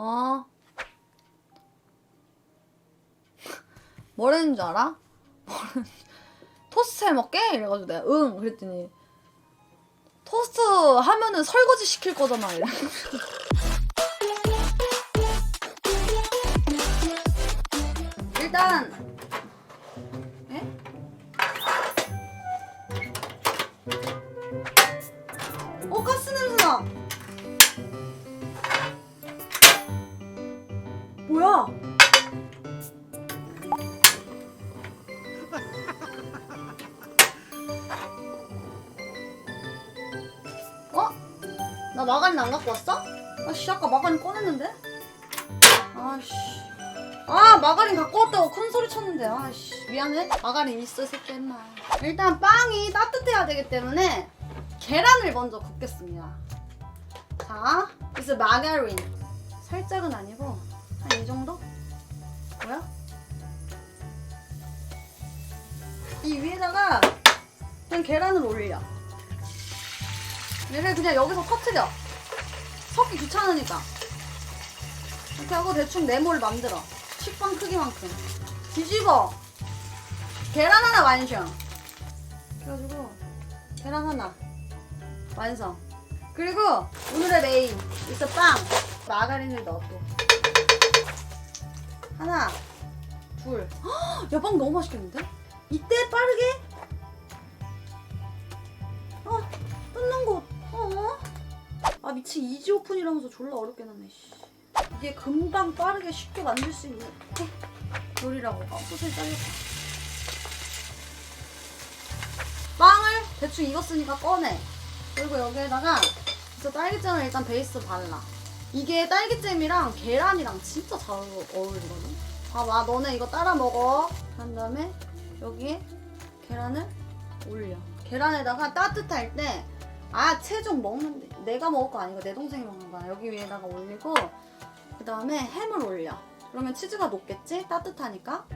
어. 뭐라는 줄 알아? 토스트 해 먹게? 이래가지고 내가 응 그랬더니 토스트 하면은 설거지 시킬 거잖아 이래. 일단 마가린 안 갖고 왔어? 아씨 아까 마가린 꺼냈는데? 아씨. 아 마가린 갖고 왔다고 큰 소리 쳤는데. 아씨. 미안해. 마가린 있어 이 새끼 했나 일단 빵이 따뜻해야 되기 때문에 계란을 먼저 굽겠습니다. 자 그래서 마가린 살짝은 아니고 한 이 정도? 뭐야? 이 위에다가 그냥 계란을 올려. 얘를 그냥 여기서 터트려 섞기 귀찮으니까. 이렇게 하고 대충 네모를 만들어. 식빵 크기만큼. 뒤집어. 계란 하나 완성. 그래가지고 계란 하나 완성. 그리고 오늘의 메인 있어 빵. 마가린을 넣어 또 하나 둘야빵 너무 맛있겠는데? 이때 빠르게? 어 뜯는 거 어? 아 미친 이지 오픈이라면서 졸라 어렵게 났네 씨. 이게 금방 빠르게 쉽게 만들 수 있는 요리라고. 아 소스를 잘렸다. 빵을 대충 익었으니까 꺼내. 그리고 여기에다가 그래서 딸기잼을 일단 베이스 발라. 이게 딸기잼이랑 계란이랑 진짜 잘 어울리거든? 봐봐. 너네 이거 따라 먹어. 한 다음에 여기에 계란을 올려. 계란에다가 따뜻할 때 아 체중 먹는 데. 내가 먹을 거 아니고 내 동생이 먹는 거야. 여기 위에다가 올리고 그 다음에 햄을 올려. 그러면 치즈가 녹겠지? 따뜻하니까?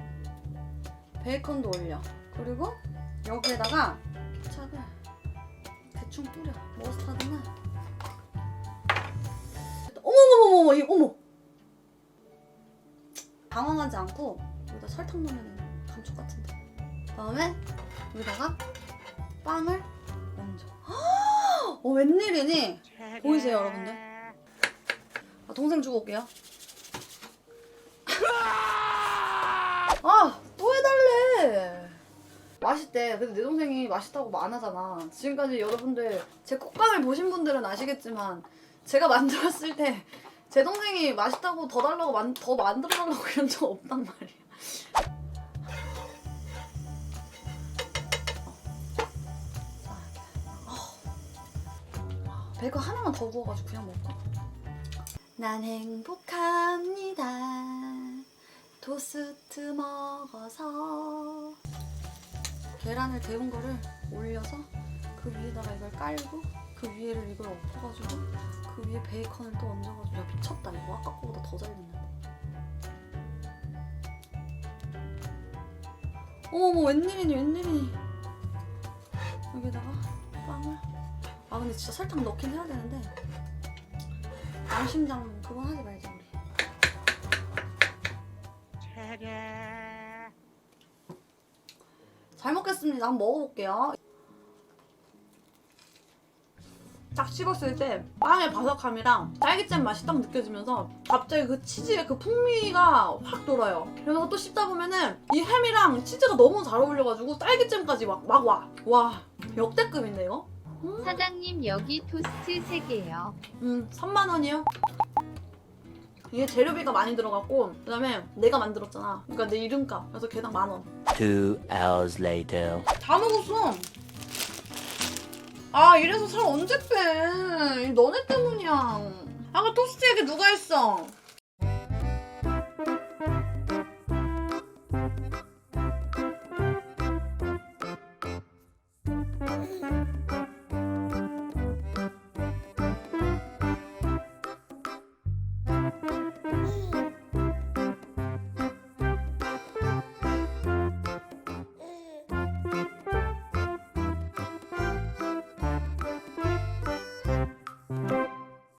베이컨도 올려. 그리고 여기에다가 케찹을 대충 뿌려. 머스타드는 어머머머머 이 어머! 당황하지 않고 여기다 설탕 넣으면 감쪽 같은데. 그 다음에 여기다가 빵을 어 웬일이니? 보이세요 여러분들? 아, 동생 주고 올게요. 아 또 해달래. 맛있대. 근데 내 동생이 맛있다고 뭐안 하잖아. 지금까지 여러분들 제 콧감을 보신 분들은 아시겠지만 제가 만들었을 때 제 동생이 맛있다고 더 달라고 만, 더 만들어 달라고 이런 적 없단 말이야 베이컨 하나만 더 구워가지고 그냥 먹을까? 난 행복합니다. 토스트 먹어서. 계란을 데운 거를 올려서 그 위에다가 이걸 깔고 그 위에를 이걸 엎어가지고 그 위에 베이컨을 또 얹어가지고. 야 미쳤다. 이거 아까 거보다 더 잘 됐는데 어머머 웬일이니 웬일이니? 여기다가 빵을 아 근데 진짜 설탕 넣긴 해야 되는데 양심장 그건 하지 말자 우리 잘 먹겠습니다 한번 먹어볼게요 딱 씹었을 때 빵의 바삭함이랑 딸기잼 맛이 딱 느껴지면서 갑자기 그 치즈의 그 풍미가 확 돌아요. 그래서 또 씹다 보면은 이 햄이랑 치즈가 너무 잘 어울려가지고 딸기잼까지 막, 막 와. 와, 역대급인데 이거? 사장님 여기 토스트 3개요. 음, 3만 원이요? 이게 재료비가 많이 들어갔고 그 다음에 내가 만들었잖아. 그러니까 내 이름값. 그래서 개당 만 원. Two hours later. 다 먹었어. 아 이래서 살 언제 빼? 너네 때문이야. 아까 토스트 얘기 누가 했어?